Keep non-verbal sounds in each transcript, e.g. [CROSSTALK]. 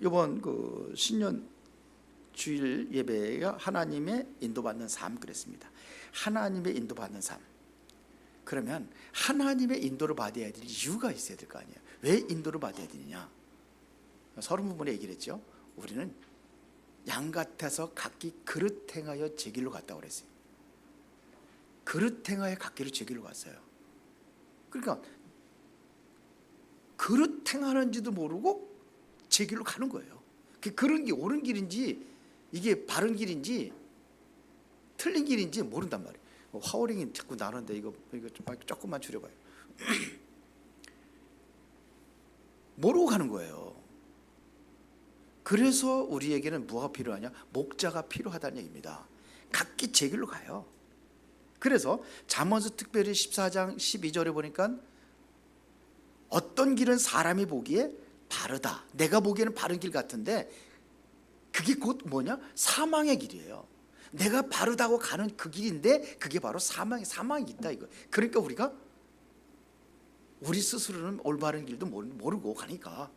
이번 그 신년 주일 예배가 하나님의 인도받는 삶 그랬습니다. 하나님의 인도받는 삶. 그러면 하나님의 인도를 받아야 될 이유가 있어야 될 거 아니에요. 왜 인도를 받아야 되느냐? 서른 부분에 얘기를 했죠. 우리는 양 같아서 각기 그릇 행하여 제 길로 갔다고 그랬어요. 그릇 행하여 각기로 제 길로 갔어요. 그러니까 그릇 행하는지도 모르고 제 길로 가는 거예요. 그 그런 게 옳은 길인지 이게 바른 길인지 틀린 길인지 모른단 말이에요. 어, 화오링이 자꾸 나는데 이거 이거 좀 조금만 줄여봐요. [CLEARS THROAT] 모르고 가는 거예요. 그래서 우리에게는 뭐가 필요하냐? 목자가 필요하다는 얘기입니다. 각기 제 길로 가요. 그래서 잠언서 특별히 14장 12절에 보니까 어떤 길은 사람이 보기에 바르다. 내가 보기에는 바른 길 같은데 그게 곧 뭐냐? 사망의 길이에요. 내가 바르다고 가는 그 길인데 그게 바로 사망의 사망이 있다 이거. 그러니까 우리가 우리 스스로는 올바른 길도 모르- 모르고 가니까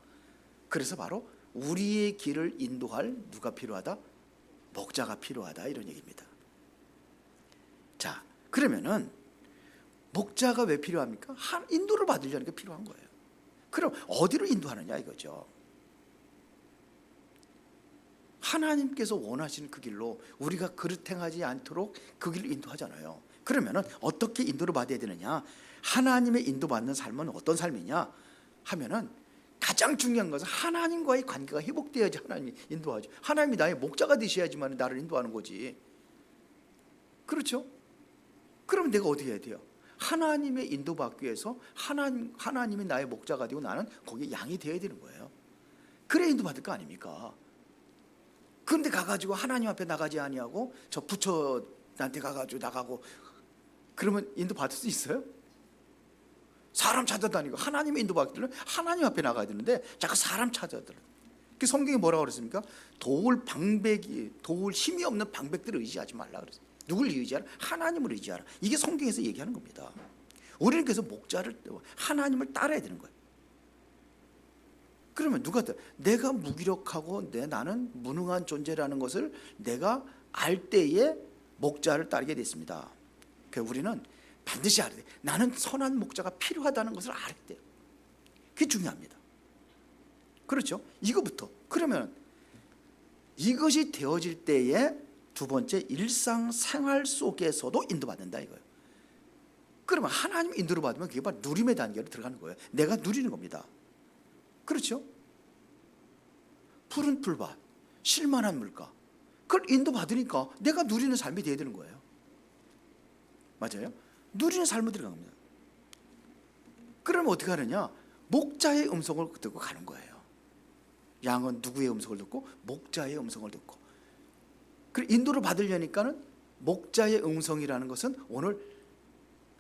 그래서 바로 우리의 길을 인도할 누가 필요하다? 목자가 필요하다 이런 얘기입니다. 자, 그러면은 목자가 왜 필요합니까? 한 인도를 받으려는 게 필요한 거예요. 그럼 어디로 인도하느냐 이거죠. 하나님께서 원하시는 그 길로 우리가 그릇 행하지 않도록 그 길로 인도하잖아요. 그러면은 어떻게 인도를 받아야 되느냐? 하나님의 인도받는 삶은 어떤 삶이냐? 하면은 가장 중요한 것은 하나님과의 관계가 회복돼야지 하나님이 인도하죠. 하나님이 나의 목자가 되셔야지만 나를 인도하는 거지. 그렇죠? 그럼 내가 어떻게 해야 돼요? 하나님의 인도받기 위해서 하나님 하나님이 나의 목자가 되고 나는 거기에 양이 되어야 되는 거예요. 그래 인도받을 거 아닙니까? 그런데 가가지고 하나님 앞에 나가지 아니하고 저 부처한테 가가지고 나가고 그러면 인도 받을 수 있어요? 사람 찾아다니고 하나님의 인도 받기를 하나님 앞에 나가야 되는데 자꾸 사람 찾아들어. 그 성경에 뭐라고 그랬습니까? 도울 방백이 도울 힘이 없는 방백들을 의지하지 말라 그랬어요. 누굴 의지하라? 하나님을 의지하라. 이게 성경에서 얘기하는 겁니다. 우리는 그래서 목자를 하나님을 따라야 되는 거예요. 그러면 누가 더- 내가 무기력하고 내 나는 무능한 존재라는 것을 내가 알 때에 목자를 따르게 됐습니다. 그 우리는 반드시 알아야 돼. 나는 선한 목자가 필요하다는 것을 알아야 돼요. 그게 중요합니다. 그렇죠? 이거부터. 그러면 이것이 되어질 때에 두 번째 일상 생활 속에서도 인도받는다 이거예요. 그러면 하나님 인도를 받으면 그게 바로 누림의 단계로 들어가는 거예요. 내가 누리는 겁니다. 그렇죠? 푸른 풀밭, 실만한 물가. 그걸 인도받으니까 내가 누리는 삶이 돼야 되는 거예요. 맞아요? 누리는 삶을 들어간 겁니다. 그러면 어떻게 하느냐? 목자의 음성을 듣고 가는 거예요. 양은 누구의 음성을 듣고? 목자의 음성을 듣고. 그 인도를 받으려니까는 목자의 음성이라는 것은 오늘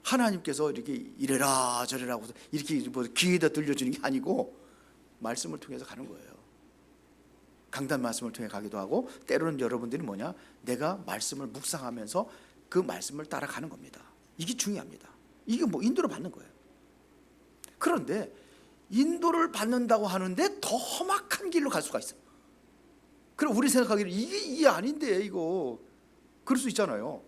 하나님께서 이렇게 이래라 저래라 하고서 이렇게 뭐 귀에다 들려주는 게 아니고 말씀을 통해서 가는 거예요. 강단 말씀을 통해 가기도 하고 때로는 여러분들이 뭐냐 내가 말씀을 묵상하면서 그 말씀을 따라가는 겁니다. 이게 중요합니다. 이게 뭐 인도를 받는 거예요. 그런데 인도를 받는다고 하는데 더 험악한 길로 갈 수가 있어요. 그럼 우리 생각하기를 이게 이게 아닌데 이거 그럴 수 있잖아요.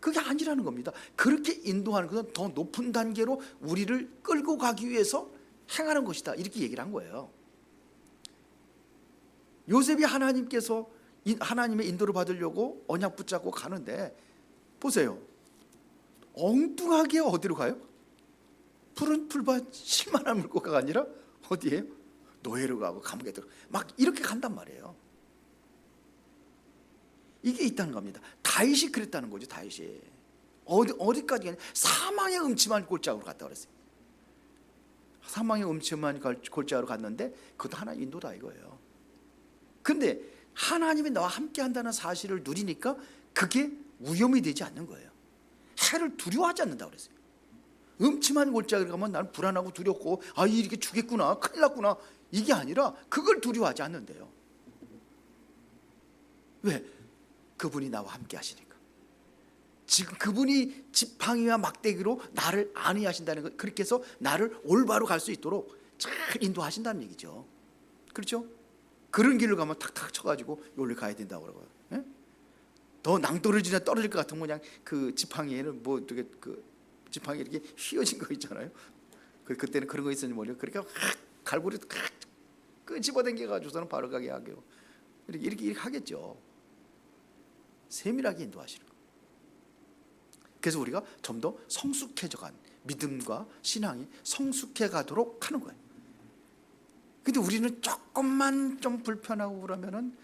그게 아니라는 겁니다. 그렇게 인도하는 것은 더 높은 단계로 우리를 끌고 가기 위해서 행하는 것이다. 이렇게 얘기를 한 거예요. 요셉이 하나님께서 인- 하나님의 인도를 받으려고 언약 붙잡고 가는데 보세요. 엉뚱하게 어디로 가요? 푸른 풀밭 실만한 물고가가 아니라 어디에요? 노예로 가고 감옥에 들어 막 이렇게 간단 말이에요. 이게 있다는 겁니다. 다윗이 그랬다는 거죠. 다윗이 어디 어디까지? 사망의 음침한 골짜기로 갔다 그랬어요. 사망의 음침한 골- 골짜기로 갔는데 그것도 하나 인도다 이거예요. 근데 하나님이 나와 함께 한다는 사실을 누리니까 그게 위험이 되지 않는 거예요. 해를 두려워하지 않는다 그랬어요. 음침한 골짜기를 가면 나는 불안하고 두렵고 아 이렇게 죽겠구나 큰일 났구나 이게 아니라 그걸 두려워하지 않는데요. 왜? 그분이 나와 함께 하시니까. 지금 그분이 지팡이와 막대기로 나를 안위하신다는 것 그렇게 해서 나를 올바로 갈 수 있도록 잘 인도하신다는 얘기죠. 그렇죠? 그런 길을 가면 탁탁 쳐가지고 여기로 가야 된다고 그러고 예? 더 낭떠러지나 떨어질 것 같으면 그냥 그 지팡이에는 뭐 되게 그 지팡이 이렇게 휘어진 거 있잖아요. 그 그때는 그런 거 있었는지 모르겠. 그러니까 확 갈고리 확 끄집어당겨 가지고서는 바로 가게 하고 이렇게 이렇게, 이렇게 하겠죠. 세밀하게 인도하시는 거. 그래서 우리가 좀 더 성숙해져간 믿음과 신앙이 성숙해 가도록 하는 거예요. 근데 우리는 조금만 좀 불편하고 그러면은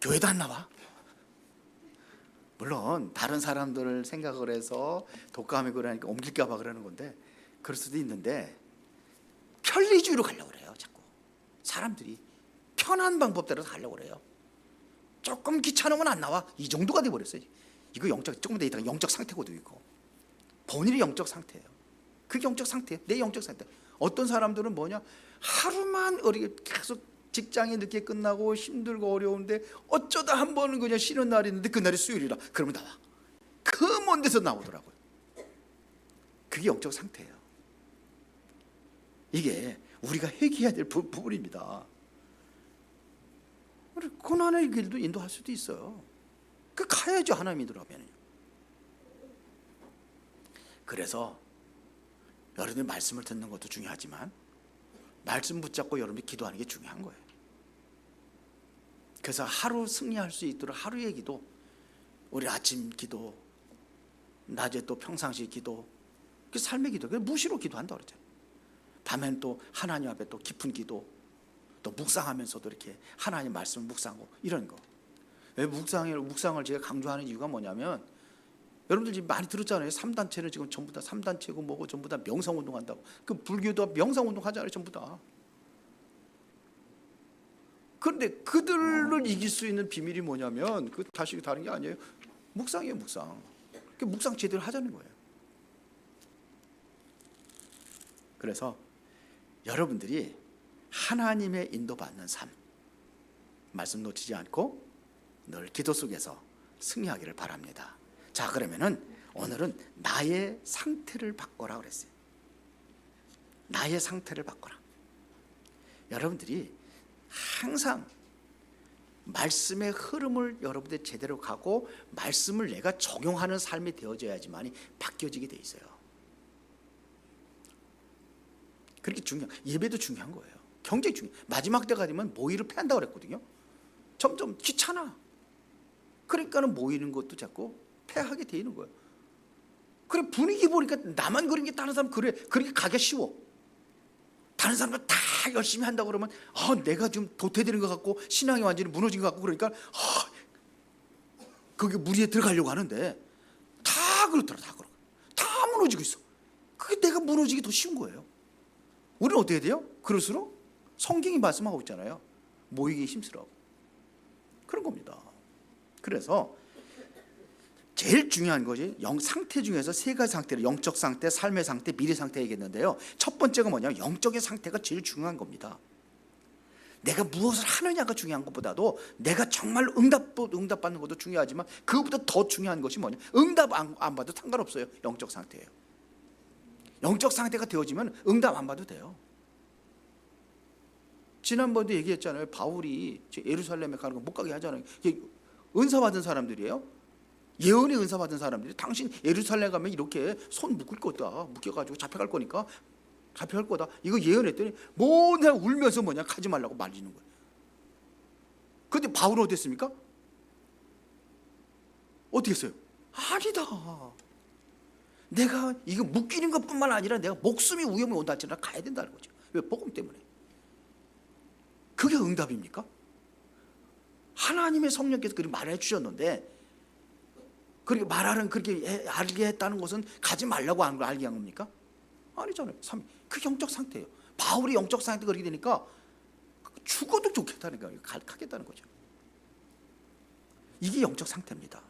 교회도 안 나와. 물론 다른 사람들을 생각을 해서 독감이 그러니까 옮길까 봐 그러는 건데 그럴 수도 있는데 편리주의로 가려고 그래요 자꾸 사람들이 편한 방법대로 가려고 그래요 조금 귀찮으면 안 나와. 이 정도가 돼 버렸어요. 이거 영적 조금 더 있다가 영적 상태고도 있고. 본인의 영적 상태예요. 그게 영적 상태예요 내 영적 상태. 어떤 사람들은 뭐냐? 하루만 어리게 계속 직장이 늦게 끝나고 힘들고 어려운데 어쩌다 한 번은 그냥 쉬는 날이 있는데 그날이 수요일이라 그러면 나와. 그 먼 데서 나오더라고요. 그게 영적 상태예요. 이게 우리가 회개해야 될 부, 부분입니다. 우리 고난의 길도 인도할 수도 있어요 그 가야죠 하나님 이들어가면 그래서 여러분들 말씀을 듣는 것도 중요하지만 말씀 붙잡고 여러분이 기도하는 게 중요한 거예요. 그래서 하루 승리할 수 있도록 하루의 기도, 우리 아침 기도, 낮에 또 평상시 기도, 그 삶의 기도, 그 무시로 기도한다 그러잖아요. 밤엔 또 하나님 앞에 또 깊은 기도, 또 묵상하면서도 이렇게 하나님 말씀 묵상하고 이런 거. 왜 묵상을 묵상을 제가 강조하는 이유가 뭐냐면 여러분들 지금 많이 들었잖아요. 3단체는 지금 전부 다 3단체고 뭐고 전부 다 명상 운동한다고. 그 불교도 명상 운동 하잖아요. 전부 다. 그런데 그들을 이길 수 있는 비밀이 뭐냐면 그 다시 다른 게 아니에요. 묵상이에요, 묵상. 그 묵상 제대로 하자는 거예요. 그래서 여러분들이 하나님의 인도받는 삶 말씀 놓치지 않고 늘 기도 속에서 승리하기를 바랍니다. 자 그러면은 오늘은 나의 상태를 바꿔라 그랬어요. 나의 상태를 바꿔라. 여러분들이 항상 말씀의 흐름을 여러분들 제대로 가고 말씀을 내가 적용하는 삶이 되어져야지만이 바뀌어지게 돼 있어요. 그렇게 중요. 예배도 중요한 거예요. 굉장히 중요. 마지막 때가 되면 모이를 패한다 그랬거든요. 점점 귀찮아. 그러니까는 모이는 것도 자꾸 패하게 돼 있는 거예요. 그래 분위기 보니까 나만 그런 게 다른 사람 그래 그렇게 가기 쉬워. 다른 사람들 다 열심히 한다고 그러면 아 내가 좀 도태되는 것 같고 신앙이 완전히 무너진 것 같고 그러니까 아 거기 무리에 들어가려고 하는데 다 그렇더라 다 그렇고 다 무너지고 있어. 그게 내가 무너지기 더 쉬운 거예요. 우리는 어떻게 돼요? 그럴수록 성경이 말씀하고 있잖아요. 모이기 힘쓰라고 그런 겁니다. 그래서 제일 중요한 것이 영 상태 중에서 세 가지 상태를 영적 상태, 삶의 상태, 미래 상태 얘기했는데요. 첫 번째가 뭐냐면 영적인 상태가 제일 중요한 겁니다. 내가 무엇을 하느냐가 중요한 것보다도 내가 정말 응답 응답 받는 것도 중요하지만 그것보다 더 중요한 것이 뭐냐? 응답 안, 안 받아도 상관없어요. 영적 상태예요. 영적 상태가 되어지면 응답 안 받아도 돼요. 지난번도 얘기했잖아요. 바울이 예루살렘에 가는 거 못 가게 하잖아요. 은사 받은 사람들이에요. 예언의 은사 받은 사람들이 당신 예루살렘 가면 이렇게 손 묶을 거다. 묶여 가지고 잡혀갈 거니까 잡혀갈 거다. 이거 예언했더니 뭐냐 울면서 뭐냐 가지 말라고 말리는 거예요. 근데 바울은 어땠습니까? 어떻게 했어요? 아니다. 내가 이거 묶이는 것뿐만 아니라 내가 목숨이 위험에 온다 할지라도 가야 된다는 거죠. 왜 복음 때문에? 그게 응답입니까? 하나님의 성령께서 그렇게 말해 주셨는데 그렇게 말하는 그렇게 해- 알게 했다는 것은 가지 말라고 안 알게 한 겁니까? 아니잖아요. 삼- 그 영적 상태예요. 바울이 영적 상태 그렇게 되니까 죽어도 좋겠다는 거예요. 가- 가겠다는 거죠. 이게 영적 상태입니다.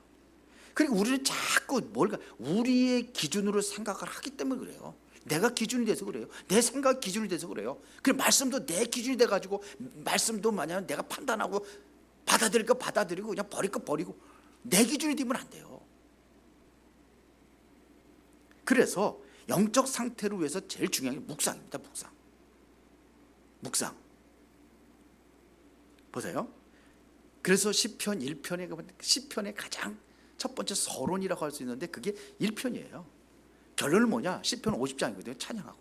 그리고 우리는 자꾸 뭘까 우리의 기준으로 생각을 하기 때문에 그래요. 내가 기준이 돼서 그래요. 내 생각 기준이 돼서 그래요. 그 말씀도 내 기준이 돼 가지고 말씀도 만약 내가 판단하고 받아들일 거 받아들이고 그냥 버릴 거 버리고 내 기준이 되면 안 돼요. 그래서 영적 상태를 위해서 제일 중요한 게 묵상입니다. 묵상. 묵상. 보세요. 그래서 시편 1편에 가면 시편의 가장 첫 번째 서론이라고 할 수 있는데 그게 1편이에요. 결론은 뭐냐? 시편 50장이거든요. 찬양하고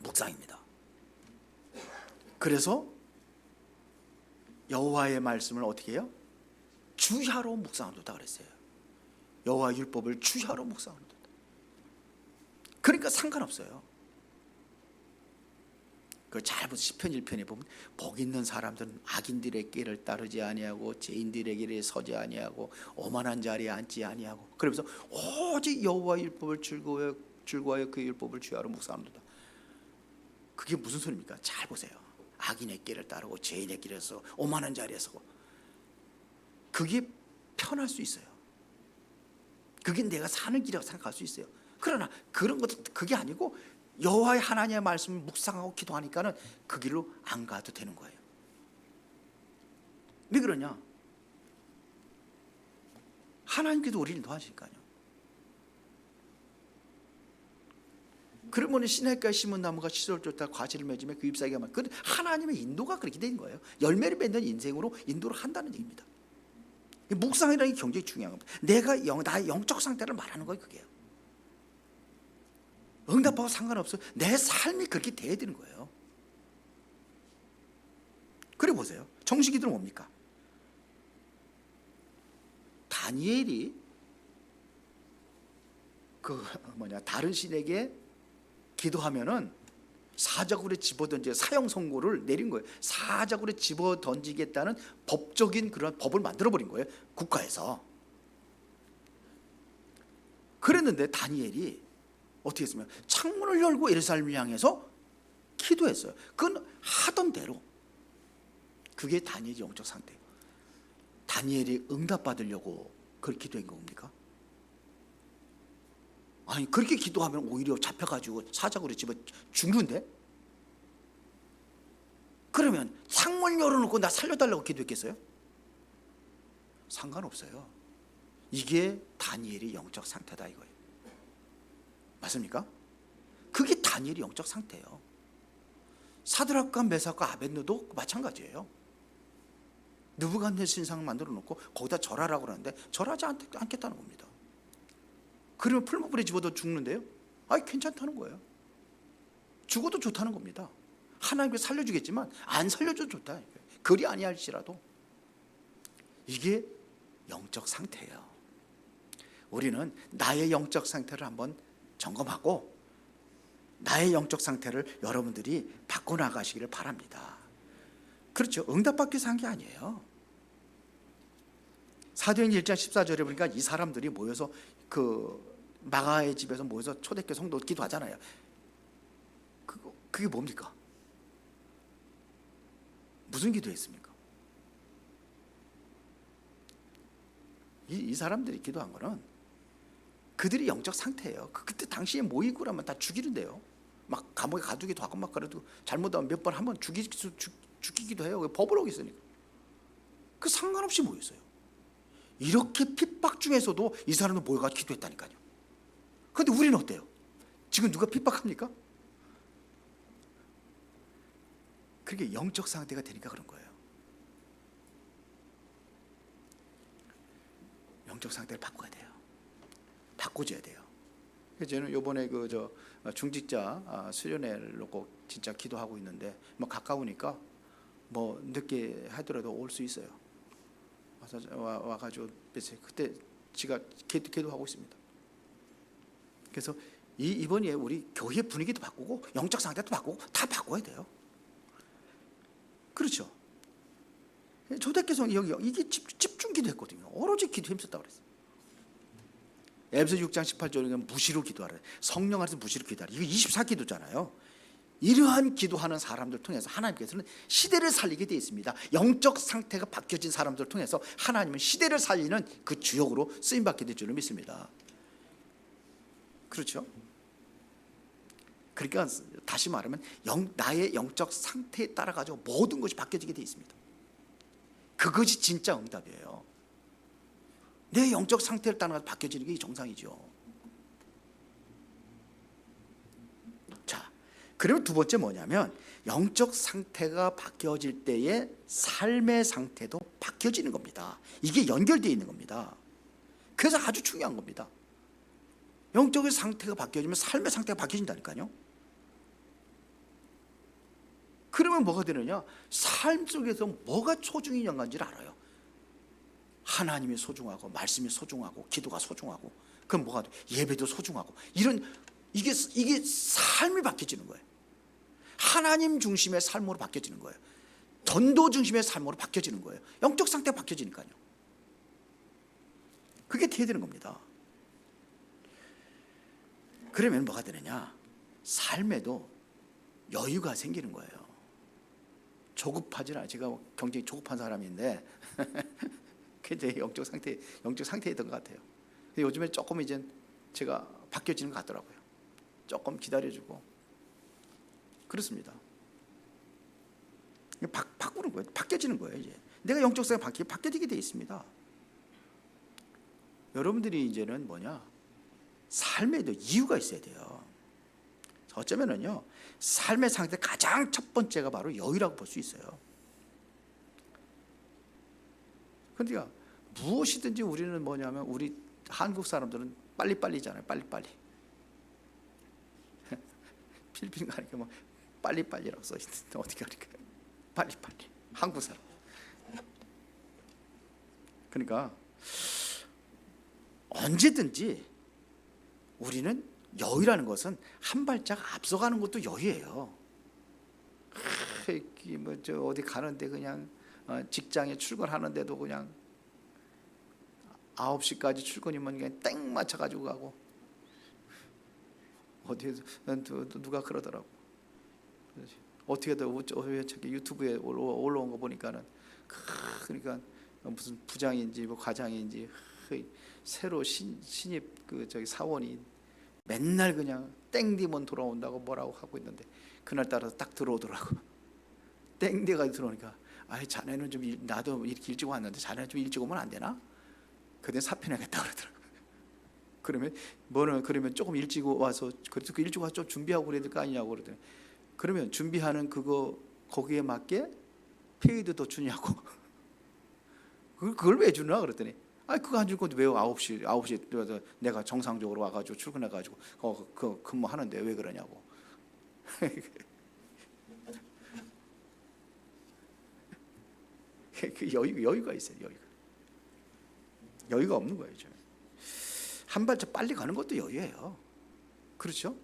묵상입니다. 그래서 여호와의 말씀을 어떻게 해요? 주야로 묵상한다 그랬어요. 여호와 율법을 주야로 묵상한다. 그러니까 상관없어요. 그잘 보세요. 시편 1편에 보면 복 있는 사람들은 악인들의 길을 따르지 아니하고 죄인들의 길에 서지 아니하고 오만한 자리에 앉지 아니하고 그러면서 오직 여호와 율법을 즐거워 즐거워하여 그 율법을 주야로 묵상합니다. 그게 무슨 소리입니까? 잘 보세요. 악인의 길을 따르고 죄인의 길에서 오만한 자리에서 그게 편할 수 있어요. 그게 내가 사는 길이라고 생각할 수 있어요. 그러나 그런 것도 그게 아니고 여호와의 하나님의 말씀을 묵상하고 기도하니까는 그 길로 안 가도 되는 거예요. 왜 그러냐? 하나님께도 우리를 도와주니까요. 그러면 시내가에 심은 나무가 시설 쫓다 과실을 맺으며 그 잎사귀가 막. 그 하나님의 인도가 그렇게 된 거예요. 열매를 맺는 인생으로 인도를 한다는 얘기입니다. 이 묵상이라는 게 굉장히 중요한 겁니다. 내가 영, 나의 영적 상태를 말하는 거예요, 그게요. 응답하고 상관없어. 내 삶이 그렇게 돼야 되는 거예요. 그래 보세요. 정식이들은 뭡니까? 다니엘이 그 뭐냐 다른 신에게 기도하면은 사자굴에 집어 던져 사형 선고를 내린 거예요. 사자굴에 집어 던지겠다는 법적인 그런 법을 만들어 버린 거예요. 국가에서. 그랬는데 다니엘이 어떻게 했으면 창문을 열고 예루살렘을 향해서 기도했어요. 그건 하던 대로. 그게 다니엘의 영적 상태예요. 다니엘이 응답 받으려고 그렇게 기도한 겁니까? 아니 그렇게 기도하면 오히려 잡혀가지고 사자굴에 집어 죽는데? 그러면 창문 열어놓고 나 살려달라고 기도했겠어요? 상관없어요. 이게 다니엘의 영적 상태다 이거예요. 맞습니까? 그게 다니엘의 영적 상태예요. 사드락과 메삭과 아벤노도 마찬가지예요. 느부갓네 신상을 만들어 놓고 거기다 절하라고 그러는데 절하지 않, 않겠다는 겁니다. 그러면 풀무불에 집어도 죽는데요? 아니 괜찮다는 거예요. 죽어도 좋다는 겁니다. 하나님께서 살려주겠지만 안 살려줘도 좋다. 그리 아니할지라도 이게 영적 상태예요. 우리는 나의 영적 상태를 한번 점검하고 나의 영적 상태를 여러분들이 바꿔 나가시기를 바랍니다. 그렇죠. 응답받기 위해서 한게 아니에요. 사도행 1장 14절에 보니까 이 사람들이 모여서 그 마가의 집에서 모여서 초대교 성도 기도하잖아요. 그거 그게 뭡니까? 무슨 기도했습니까? 이, 이 사람들이 기도한 거는 그들이 영적 상태예요. 그- 그때 당시에 모이고 라면 다 죽이는데요. 막 감옥에 가두기도 하고 막 그래도 잘못하면 몇 번 한번 죽이기도 해요. 법을 어겼으니까. 그 상관없이 모였어요. 이렇게 핍박 중에서도 이 사람은 모여가 기도했다니까요. 그런데 우리는 어때요? 지금 누가 핍박합니까? 그게 영적 상태가 되니까 그런 거예요. 영적 상태를 바꿔야 돼요. 바꿔줘야 돼요. 그래서 저는 요번에 그 저 중직자 아, 수련회를 놓고 진짜 기도하고 있는데 뭐 가까우니까 뭐 늦게 하더라도 올 수 있어요. 와, 와가지고 그때 지가 기도, 기도하고 있습니다. 그래서 이 이번 에 우리 교회 분위기도 바꾸고 영적 상태도 바꾸고 다 바꿔야 돼요. 그렇죠. 조대께서 여기 이게 집, 집중 기도했거든요. 오로지 기도 힘썼다 그랬어요. 에베소 6장 18절에 무시로 기도하라. 성령 안에서 무시로 기도하라. 이거 24기도잖아요. 이러한 기도하는 사람들 통해서 하나님께서는 시대를 살리게 되어 있습니다. 영적 상태가 바뀌어진 사람들을 통해서 하나님은 시대를 살리는 그 주역으로 쓰임 받게 될 줄을 믿습니다. 그렇죠? 그러니까 다시 말하면 영, 나의 영적 상태에 따라 가지고 모든 것이 바뀌어지게 되어 있습니다. 그것이 진짜 응답이에요. 내 영적 상태를 따라 바뀌어지는 게 정상이죠. 자, 그리고 두 번째 뭐냐면 영적 상태가 바뀌어질 때의 삶의 상태도 바뀌어지는 겁니다. 이게 연결되어 있는 겁니다. 그래서 아주 중요한 겁니다. 영적인 상태가 바뀌어지면 삶의 상태가 바뀌어진다니까요. 그러면 뭐가 되느냐? 삶 속에서 뭐가 소중히 연관지를 알아요. 하나님이 소중하고 말씀이 소중하고 기도가 소중하고 그럼 뭐가 돼? 예배도 소중하고 이런 이게 이게 삶이 바뀌어지는 거예요. 하나님 중심의 삶으로 바뀌어지는 거예요. 전도 중심의 삶으로 바뀌어지는 거예요. 영적 상태가 바뀌어지니까요. 그게 돼야 되는 겁니다. 그러면 뭐가 되느냐? 삶에도 여유가 생기는 거예요. 조급하지 않아요. 제가 굉장히 조급한 사람인데 [LAUGHS] 제 영적 상태, 영적 상태였던 것 같아요. 근데 요즘에 조금 이제 제가 바뀌어지는 것 같더라고요. 조금 기다려주고 그렇습니다. 바, 바꾸는 거예요. 바뀌어지는 거예요. 이제 내가 영적 상태 바뀌 바뀌어지게 돼 있습니다. 여러분들이 이제는 뭐냐 삶에도 이유가 있어야 돼요. 어쩌면은요 삶의 상태 가장 첫 번째가 바로 여유라고 볼 수 있어요. 그러니까 무엇이든지 우리는 뭐냐면 우리 한국 사람들은 빨리빨리잖아요. 빨리빨리. [LAUGHS] 필리핀 가니까 뭐 빨리빨리라고 써 있는데 어디 가니까 빨리빨리. 한국 사람. 그러니까 언제든지 우리는 여유라는 것은 한 발짝 앞서가는 것도 여유예요. 뭐저 어디 가는데 그냥 어, 직장에 출근하는데도 그냥 9시까지 출근이면 그냥 땡 맞춰 가지고 가고 어디에서 누- 누가 그러더라고. 어떻게든 왜 저기 유튜브에 올라- 올라온 거 보니까는 크, 그러니까 무슨 부장인지 뭐 과장인지 그 새로 신, 신입 그 저기 사원이 맨날 그냥 땡디면 돌아온다고 뭐라고 하고 있는데 그날 따라서 딱 들어오더라고. [LAUGHS] 땡디가 들어오니까 아이 자네는 좀 일, 나도 이렇게 일찍 왔는데 자네는 좀 일찍 오면 안 되나? 그때 사표 내겠다 그러더라고. [LAUGHS] 그러면 뭐는 그러면 조금 일찍 와서 그래도 그 일찍 와서 좀 준비하고 그래야 될 거 아니냐고 그러더니 그러면 준비하는 그거 거기에 맞게 페이드 더 주냐고. [LAUGHS] 그걸, 왜 주나 그랬더니 아 그거 안 줄 건데 왜 9시 9시 내가 정상적으로 와 가지고 출근해 가지고 어, 그 근무하는데 왜 그러냐고. [LAUGHS] 그 여유 여유가 있어요 여유가. 여유가 없는 거예요 지금 한 발짝 빨리 가는 것도 여유예요. 그렇죠?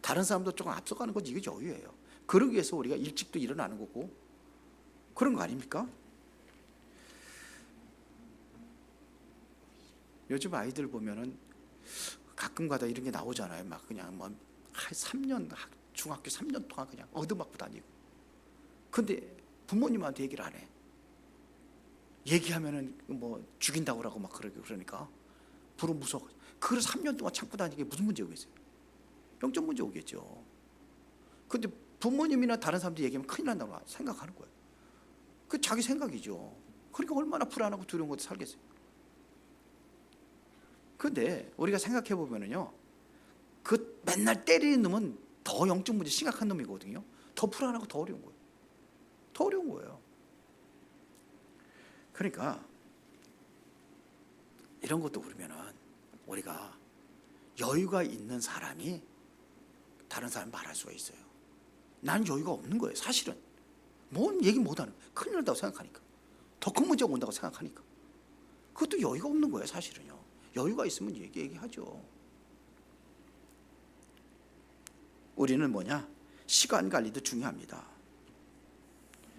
다른 사람도 조금 앞서가는 것도 이게 여유예요. 그러기 위해서 우리가 일찍도 일어나는 거고. 그런 거 아닙니까? 요즘 아이들 보면은 가끔 가다 이런 게 나오잖아요. 막 그냥 뭐 3년 중학교 3년 동안 그냥 얻어맞고 다니고. 근데 부모님한테 얘기를 안 해. 얘기하면은 뭐 죽인다고 그러고 막 그러고 그러니까 불은 무서워. 그걸 3년 동안 참고 다니게 무슨 문제 오겠어요? 영적 문제 오겠죠. 근데 부모님이나 다른 사람들 얘기하면 큰일 난다고 생각하는 거예요. 그 자기 생각이죠. 그러니까 얼마나 불안하고 두려운 것도 살겠어요. 근데 우리가 생각해 보면은요. 그 맨날 때리는 놈은 더 영적 문제 심각한 놈이거든요. 더 불안하고 더 어려운 거예요. 더 어려운 거예요. 그러니까 이런 것도 그러면은 우리가 여유가 있는 사람이 다른 사람 말할 수가 있어요. 난 여유가 없는 거예요. 사실은 뭔 얘기 못하는. 큰일 난다고 생각하니까 더 큰 문제가 온다고 생각하니까 그것도 여유가 없는 거예요. 사실은요. 여유가 있으면 얘기 얘기하죠. 우리는 뭐냐 시간 관리도 중요합니다.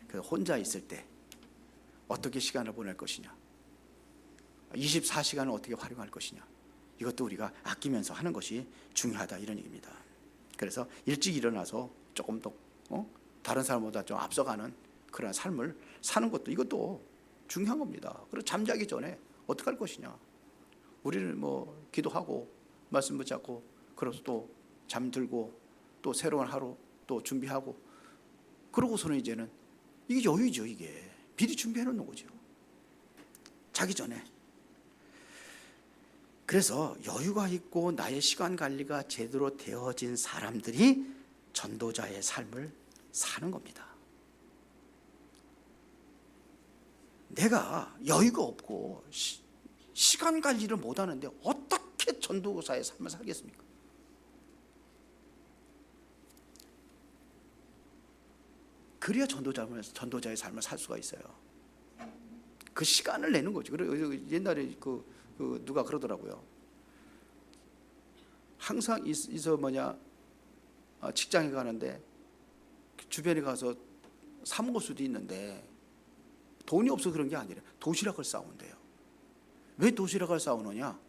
그 혼자 있을 때 어떻게 시간을 보낼 것이냐, 24시간을 어떻게 활용할 것이냐, 이것도 우리가 아끼면서 하는 것이 중요하다 이런 얘기입니다. 그래서 일찍 일어나서 조금 더 어? 다른 사람보다 좀 앞서가는 그런 삶을 사는 것도 이것도 중요한 겁니다. 그리고 잠자기 전에 어떻게 할 것이냐, 우리는 뭐 기도하고 말씀 붙잡고 그래서 또 잠들고 또 새로운 하루 또 준비하고 그러고서는 이제는 이게 여유죠 이게 미리 준비해 놓는 거죠 자기 전에 그래서 여유가 있고 나의 시간 관리가 제대로 되어진 사람들이 전도자의 삶을 사는 겁니다. 내가 여유가 없고 시, 시간 관리를 못 하는데 어떻게 전도사의 삶을 살겠습니까? 그래야 전도자의 전도자의 삶을 살 수가 있어요. 그 시간을 내는 거죠. 그리고 옛날에 그, 그 누가 그러더라고요. 항상 있, 있어 뭐냐 어, 직장에 가는데 주변에 가서 사 먹을 수도 있는데 돈이 없어 그런 게 아니라 도시락을 싸운대요. 왜 도시락을 싸우느냐?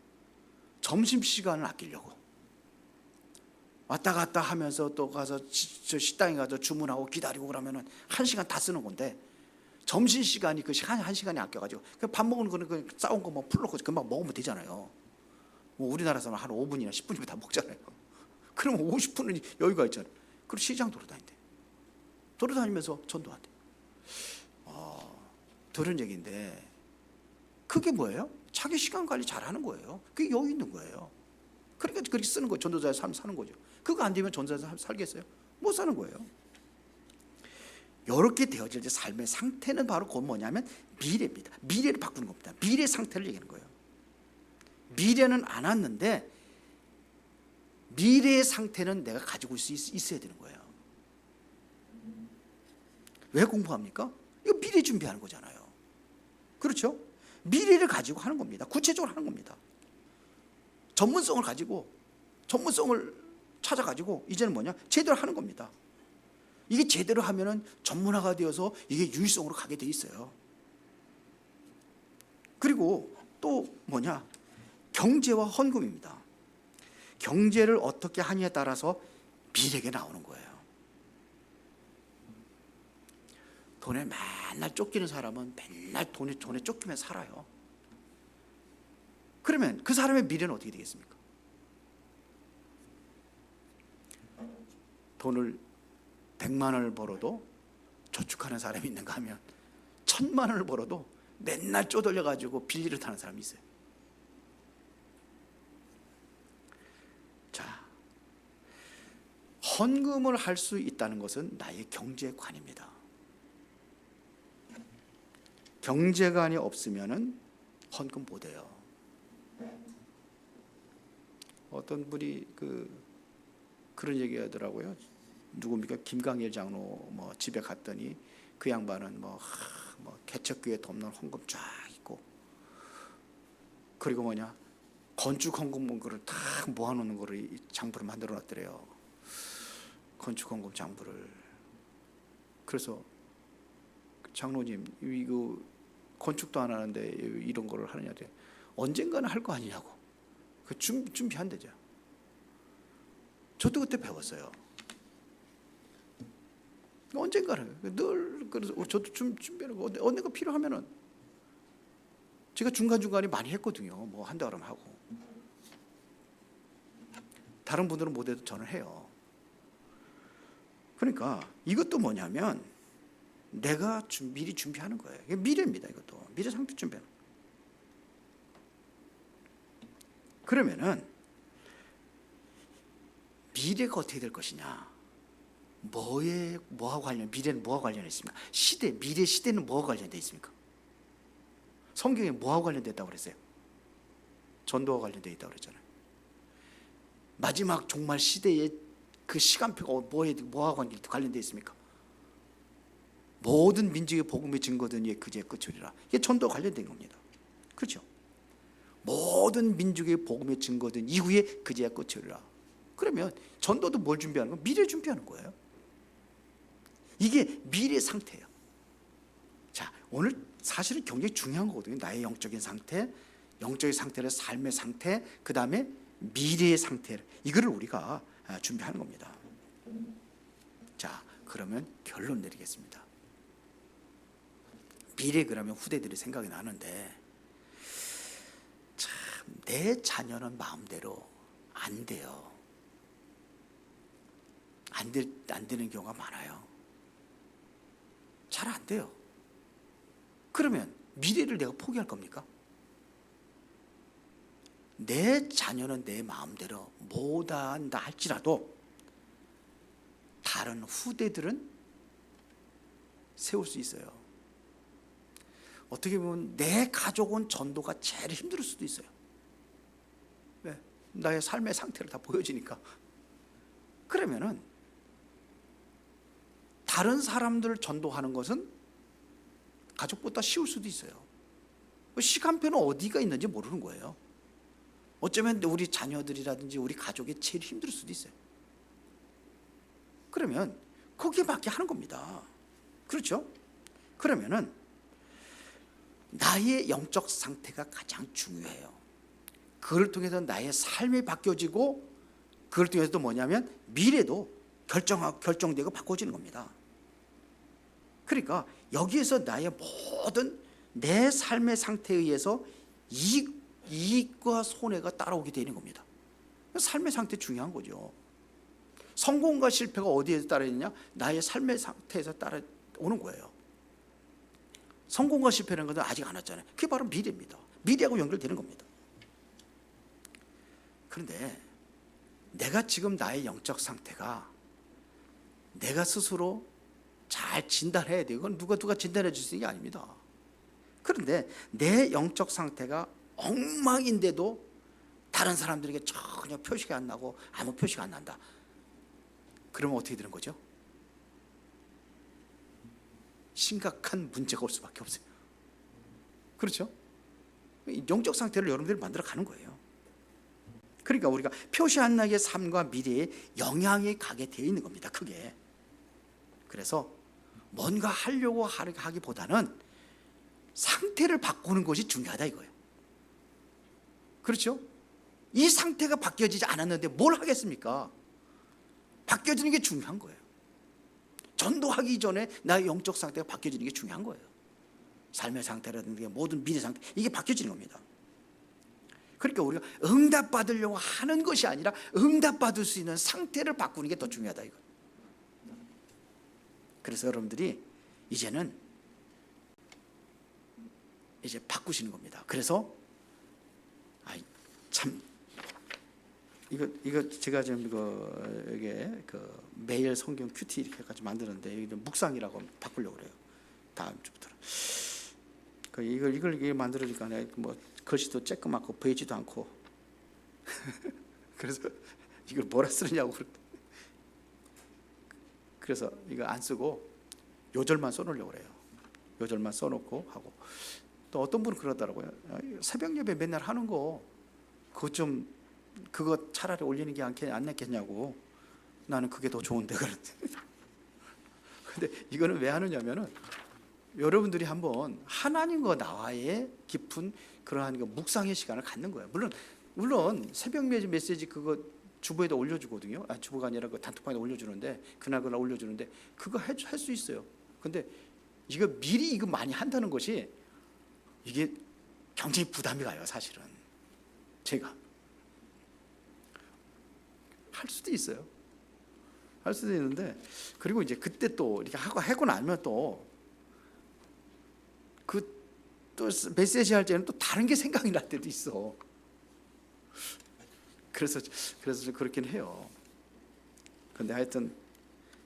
점심 시간을 아끼려고. 왔다 갔다 하면서 또 가서 식당에 가서 주문하고 기다리고 그러면은 한 시간 다 쓰는 건데 점심 시간이 그 시간 한 시간이 아껴가지고 그밥 먹는 거는 그 싸운 거뭐 풀놓고 금방 먹으면 되잖아요. 뭐 우리나라에서는 한 5분이나 10분이면 다 먹잖아요. [LAUGHS] 그러면 50분은 여유가 있잖아요. 그리고 시장 돌아다닌대. 돌아다니면서 전도한대. 아, 들은 얘기인데 그게 뭐예요? 자기 시간 관리 잘하는 거예요. 그게 여유 있는 거예요. 그러니까 그렇게 쓰는 거 전도자의 삶 사는 거죠. 그거 안 되면 삶 살겠어요? 못 사는 거예요. 이렇게 되어질 때 삶의 상태는 바로 곧 뭐냐면 미래입니다. 미래를 바꾸는 겁니다. 미래 상태를 얘기하는 거예요. 미래는 안 왔는데 미래의 상태는 내가 가지고 있, 있어야 되는 거예요. 왜 공부합니까? 이거 미래 준비하는 거잖아요. 그렇죠? 미래를 가지고 하는 겁니다. 구체적으로 하는 겁니다. 전문성을 가지고 전문성을 찾아가지고 이제는 뭐냐 제대로 하는 겁니다. 이게 제대로 하면은 전문화가 되어서 이게 유일성으로 가게 돼 있어요. 그리고 또 뭐냐 경제와 헌금입니다. 경제를 어떻게 하냐에 따라서 미래가 나오는 거예요. 돈에 맨날 쫓기는 사람은 맨날 돈에 돈에 쫓기면 살아요. 그러면 그 사람의 미래는 어떻게 되겠습니까? 돈을 100만 원을 벌어도 저축하는 사람이 있는가 하면 천만 원을 벌어도 맨날 쪼들려 가지고 빌리를 타는 사람이 있어요. 자, 헌금을 할 수 있다는 것은 나의 경제관입니다. 경제관이 없으면은 헌금 못 해요. 어떤 분이 그 그런 얘기 하더라고요. 누굽니까? 김강일 장로 뭐 집에 갔더니 그 양반은 뭐, 하, 뭐 개척교회 돕는 헌금 쫙 있고 그리고 뭐냐 건축 헌금 거를 다 모아놓는 거를 이 장부를 만들어 놨더래요. 건축 헌금 장부를 그래서 장로님 이거 건축도 안 하는데 이런 거를 하느냐 돼 언젠가는 할 거 아니냐고 그 준, 준비한대죠. 저도 그때 배웠어요. 언젠가는 늘 그래서 저도 좀 준비하는 거 언젠가 필요하면은 제가 중간 중간에 많이 했거든요. 뭐 한다 그러면 하고 다른 분들은 못해도 저는 해요. 그러니까 이것도 뭐냐면 내가 준- 미리 준비하는 거예요. 이게 미래입니다. 이것도 미래 상태 준비하는. 거예요. 그러면은 미래가 어떻게 될 것이냐? 뭐에 뭐와 관련 미래는 뭐와 관련해 있습니까? 시대 미래 시대는 뭐와 관련돼 있습니까? 성경에 뭐와 관련됐다고 그랬어요? 전도와 관련돼 있다고 그랬잖아요. 마지막 종말 시대의 그 시간표가 뭐에 뭐와 관련 관련돼 있습니까? 모든 민족의 복음의 증거든 예 그제 끝이리라. 이게 전도와 관련된 겁니다. 그렇죠? 모든 민족의 복음의 증거든 이후에 그제야 끝이리라. 그러면 전도도 뭘 준비하는 거? 미래 준비하는 거예요. 이게 미래 상태예요. 자, 오늘 사실은 굉장히 중요한 거거든요. 나의 영적인 상태, 영적인 상태를 삶의 상태, 그 다음에 미래의 상태, 이거를 우리가 아, 준비하는 겁니다. 자, 그러면 결론 내리겠습니다. 미래 그러면 후대들이 생각이 나는데 참 내 자녀는 마음대로 안 돼요. 안, 될, 안 되는 경우가 많아요. 잘 안 돼요. 그러면 미래를 내가 포기할 겁니까? 내 자녀는 내 마음대로 못한다 할지라도 다른 후대들은 세울 수 있어요. 어떻게 보면 내 가족은 전도가 제일 힘들 수도 있어요. 왜? 나의 삶의 상태를 다 보여지니까. 그러면은 다른 사람들 전도하는 것은 가족보다 쉬울 수도 있어요. 시간표는 어디가 있는지 모르는 거예요. 어쩌면 우리 자녀들이라든지 우리 가족이 제일 힘들 수도 있어요. 그러면 거기에 맞게 하는 겁니다. 그렇죠? 그러면은 나의 영적 상태가 가장 중요해요. 그걸 통해서 나의 삶이 바뀌어지고 그걸 통해서 또 뭐냐면 미래도 결정하고 결정되고 바꿔지는 겁니다. 그러니까 여기에서 나의 모든 내 삶의 상태에 의해서 이익, 이익과 손해가 따라오게 되는 겁니다. 삶의 상태 중요한 거죠. 성공과 실패가 어디에서 따라있느냐? 나의 삶의 상태에서 따라오는 거예요. 성공과 실패라는 것은 아직 안 왔잖아요. 그게 바로 미래입니다. 미래하고 연결되는 겁니다. 그런데 내가 지금 나의 영적 상태가 내가 스스로 잘 진단해야 돼요. 이건 누가 누가 진단해 줄 수 있는 게 아닙니다. 그런데 내 영적 상태가 엉망인데도 다른 사람들에게 전혀 표시가 안 나고 아무 표시가 안 난다. 그러면 어떻게 되는 거죠? 심각한 문제가 올 수밖에 없어요. 그렇죠? 이 영적 상태를 여러분들이 만들어 가는 거예요. 그러니까 우리가 표시 안 나게 삶과 미래에 영향이 가게 되어 있는 겁니다. 크게. 그래서 뭔가 하려고 하기보다는 상태를 바꾸는 것이 중요하다 이거예요. 그렇죠? 이 상태가 바뀌어지지 않았는데 뭘 하겠습니까? 바뀌어지는 게 중요한 거예요. 전도하기 전에 나의 영적 상태가 바뀌어지는 게 중요한 거예요. 삶의 상태라든지 모든 미래 상태 이게 바뀌어지는 겁니다. 그러니까 우리가 응답 받으려고 하는 것이 아니라 응답 받을 수 있는 상태를 바꾸는 게 더 중요하다 이거. 그래서 여러분들이 이제는 이제 바꾸시는 겁니다. 그래서 참 이거 이거 제가 지금 이거 이게 그 매일 성경 큐티 이렇게 같이 만드는데 이거 묵상이라고 바꾸려고 그래요. 다음 주부터. 그 이걸 이걸 이게 만들어니까 뭐 글씨도 쬐끄맣고 보이지도 않고 [LAUGHS] 그래서 이걸 뭐라 쓰느냐고 그랬- 그래서 이거 안 쓰고 요절만 써놓으려고 그래요. 요절만 써놓고 하고 또 어떤 분은 그러더라고요. 아, 새벽 예배 맨날 하는 거 그거 좀 그거 차라리 올리는 게 않겠, 안 낫겠냐고 나는 그게 더 좋은데 그랬대. [LAUGHS] 근데 이거는 왜 하느냐면은 여러분들이 한번 하나님과 나와의 깊은 그러한 그 묵상의 시간을 갖는 거예요. 물론 물론 새벽 메시 메시지 그거 주보에다 올려주거든요. 아 주보가 아니라 그 단톡방에 올려주는데 그날 그날 올려주는데 그거 할 수 있어요. 근데 이거 미리 이거 많이 한다는 것이 이게 굉장히 부담이 가요. 사실은 제가 할 수도 있어요. 할 수도 있는데 그리고 이제 그때 또 이렇게 하고 하고 나면 또 그 또 메시지 할 때는 또 다른 게 생각이 날 때도 있어. 그래서 그래서 좀 그렇긴 해요. 근데 하여튼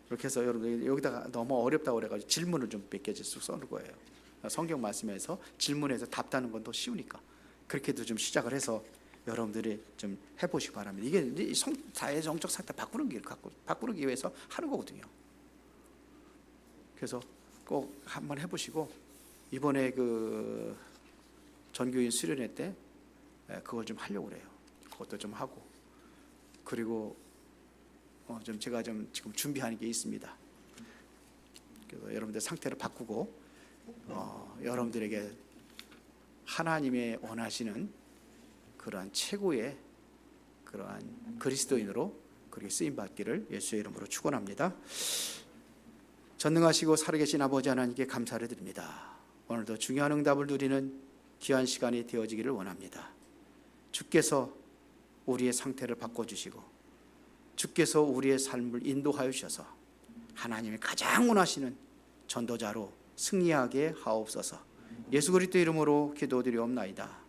이렇게 해서 여러분 여기다가 너무 어렵다고 그래가지고 질문을 좀 몇개쭉 써놓을 거예요. 성경 말씀에서 질문해서 답하는 건 더 쉬우니까 그렇게도 좀 시작을 해서 여러분들이 좀 해보시기 바랍니다. 이게 성, 사회 정적 상태 바꾸는 길 갖고 바꾸기 위해서 하는 거거든요. 그래서 꼭 한번 해보시고 이번에 그 전교인 수련회 때 예, 그걸 좀 하려고 그래요. 그것도 좀 하고 그리고 어, 좀 제가 좀 지금 준비하는 게 있습니다. 그래서 여러분들 상태를 바꾸고 어, 여러분들에게 하나님의 원하시는 그러한 최고의 그러한 그리스도인으로 그렇게 쓰임 받기를 예수의 이름으로 축원합니다. 전능하시고 살아계신 아버지 하나님께 감사를 드립니다. 오늘도 중요한 응답을 누리는 귀한 시간이 되어지기를 원합니다. 주께서 우리의 상태를 바꿔주시고 주께서 우리의 삶을 인도하여 주셔서 하나님이 가장 원하시는 전도자로 승리하게 하옵소서. 예수 그리스도 이름으로 기도드리옵나이다.